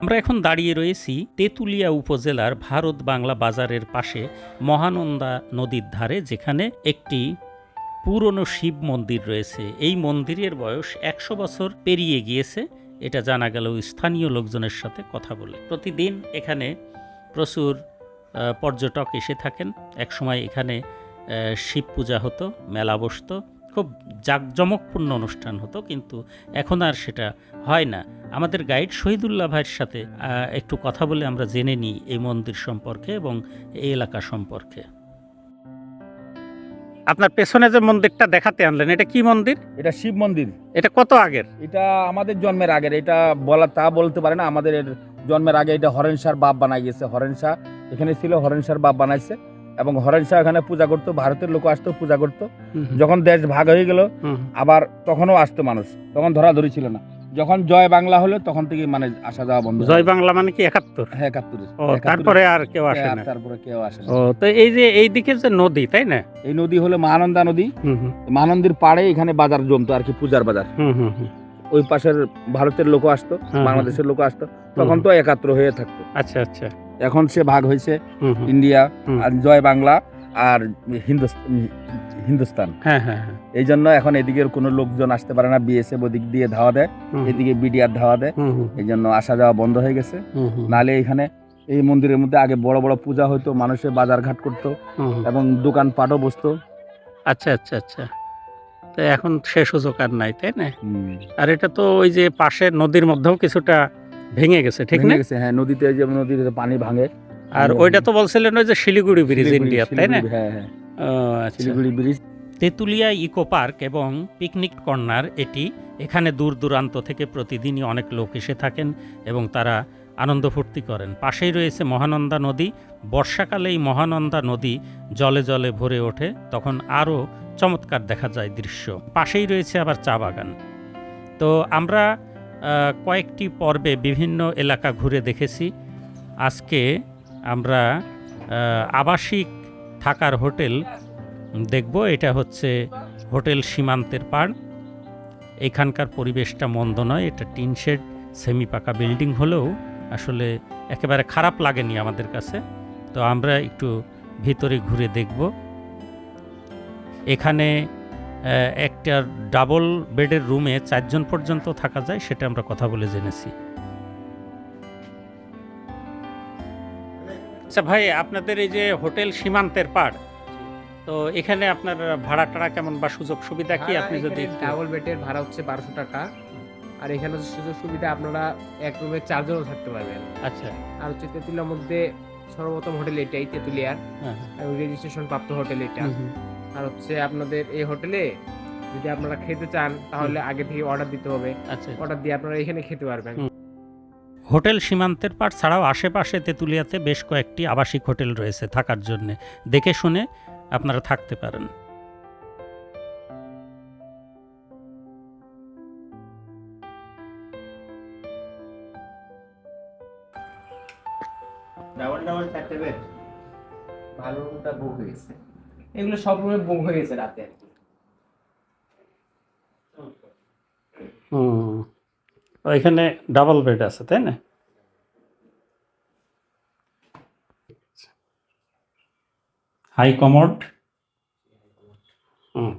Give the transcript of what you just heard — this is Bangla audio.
আমরা এখন দাঁড়িয়ে রয়েছি তেঁতুলিয়া উপজেলার ভারত বাংলা বাজারের পাশে মহানন্দা নদীর ধারে, যেখানে একটি পুরনো শিব মন্দির রয়েছে। এই মন্দিরের বয়স একশো বছর পেরিয়ে গিয়েছে। এটা জানা গেল স্থানীয় লোকজনের সাথে কথা বলে। প্রতিদিন এখানে প্রচুর পর্যটক এসে থাকেন। একসময় এখানে শিব পূজা হতো, মেলা বসতো। খুব জাঁকজমকপূর্ণ অনুষ্ঠান হতো কিন্তু এখন আর সেটা হয় না। আমাদের গাইড শহীদুল্লাহ ভাইয়ের সাথে একটু কথা বলে আমরা জেনে নিই এই মন্দির সম্পর্কে এবং এই এলাকা সম্পর্কে। আপনার পেছনে যে মন্দিরটা দেখাতে আনলেন এটা কি মন্দির? এটা শিব মন্দির। এটা কত আগের? এটা আমাদের জন্মের আগের এটা বলা তা বলতে পারে না আমাদের জন্মের আগে এটা হরেন শাহর বাপ বানাই গেছে হরেন শাহ। এখানে ছিল হরেন শাহর বাপ বানাইছে। এবং হরেন শাহ এখানে পূজা করতো ভারতের লোক আসতো পূজা করতো। যখন দেশ ভাগ হয়ে গেল আবার তখনও আসতো মানুষ। তখন ধরাধরি ছিল না। যখন জয় বাংলা হলো তখন থেকে মানে আসা যাওয়া বন্ধ জয় বাংলা মানে কি একাত্তর? হ্যাঁ একাত্তরে। তারপরে আর কেউ আসে না। তারপরে কেউ আসে না। ও তো এই যে এই দিকে যে নদী তাই না? এই নদী হলো মহানন্দা নদী। মহানন্দীর পাড়ে এখানে বাজার জমতো আর কি পূজার বাজার। ওই পাশের ভারতের লোক আসতো বাংলাদেশের লোক আসতো। তখন তো একাত্র হয়ে থাকতো। আচ্ছা আচ্ছা। এখন সে ভাগ হয়েছে। ইন্ডিয়া আর জয় বাংলা আর হিন্দুস্তান। হ্যাঁ হ্যাঁ হ্যাঁ। এই জন্য এখন এদিকের কোনো লোকজন আসতে পারে না বিএসএফ ওদিক দিয়ে ধাওয়া দেয় এদিকে বিডিআর ধাওয়া দেয়। এই জন্য আসা যাওয়া বন্ধ হয়ে গেছে। নালে এখানে এই মন্দিরের মধ্যে আগে বড় বড় পূজা হতো মানুষের বাজার ঘাট করতো। এবং দোকানপাটও বসতো। আচ্ছা আচ্ছা আচ্ছা। তো এখন সে সুযোগ আর নাই তাই না। আর এটা তো ওই যে পাশের নদীর মধ্যেও কিছুটা ভেঙে গেছে ঠিক না? গেছে হ্যাঁ নদীতে যে নদীতে পানি ভাঙে আর ওইটা তো বলছিলেন ওই যে শিলিগুড়ি ব্রিজ ইন্ডিয়ার তাই না? শিলিগুড়ি, হ্যাঁ হ্যাঁ। আচ্ছা। Siliguri bridge. Tetulia eco park এবং পিকনিক কর্নার এটি এখানে দূর দূরান্ত থেকে প্রতিদিনই অনেক লোক এসে থাকেন এবং তারা আনন্দ ফুর্তি করেন। পাশেই রয়েছে মহানন্দা নদী। বর্ষাকালে এই মহানন্দা নদী জলে জলে ভরে ওঠে তখন আরও চমৎকার দেখা যায় দৃশ্য। পাশেই রয়েছে আবার চা বাগান। তো আমরা কয়েকটি পর্বে বিভিন্ন এলাকা ঘুরে দেখেছি। আজকে আমরা আবাসিক থাকার হোটেল দেখব। এটা হচ্ছে হোটেল সীমান্তের পাড়। এখানকার পরিবেশটা মন্দ নয়, এটা টিন শেড সেমি পাকা বিল্ডিং হলেও আসলে একেবারে খারাপ লাগেনি আমাদের কাছে। তো আমরা একটু ভিতরে ঘুরে দেখব। এখানে একটা ডাবল বেডের রুমে চারজন পর্যন্ত থাকা যায় সেটা আমরা কথা বলে জেনেছি। আচ্ছা ভাই আপনাদের এই যে হোটেল সীমান্তের পাড় তো এখানে আপনার ভাড়া টাড়া কেমন বা সুযোগ সুবিধা কি? আপনি যদি ডাবল বেডের ভাড়া হচ্ছে বারোশো টাকা। আর এখানে সুযোগ সুবিধা আপনারা এক রুমে চারজনও থাকতে পারবেন। আচ্ছা। আর হচ্ছে তেঁতুলিয়ার মধ্যে সর্বপ্রথম হোটেল এটাই তেঁতুলিয়ার। হ্যাঁ, হ্যাঁ। রেজিস্ট্রেশন প্রাপ্ত হোটেল এটা। আর হচ্ছে আপনাদের এই হোটেলে যদি আপনারা খেতে চান তাহলে আগে থেকে অর্ডার দিতে হবে। আচ্ছা অর্ডার দিয়ে আপনারা এখানে খেতে পারবেন। হোটেল সীমান্তের পাড় ছাড়াও আশেপাশে তেঁতুলিয়াতে বেশ কয়েকটি আবাসিক হোটেল রয়েছে থাকার জন্য। দেখে শুনে আপনারা থাকতে পারেন। ডাবল ডাবল চারটে বেড ভালো রুমটা বুক হয়ে গেছে এগুলো সব রুমে বুক হয়ে গেছে রাতে হুম। এখানে ডাবল বেড আছে, তাই না? হাই কমোড হুম।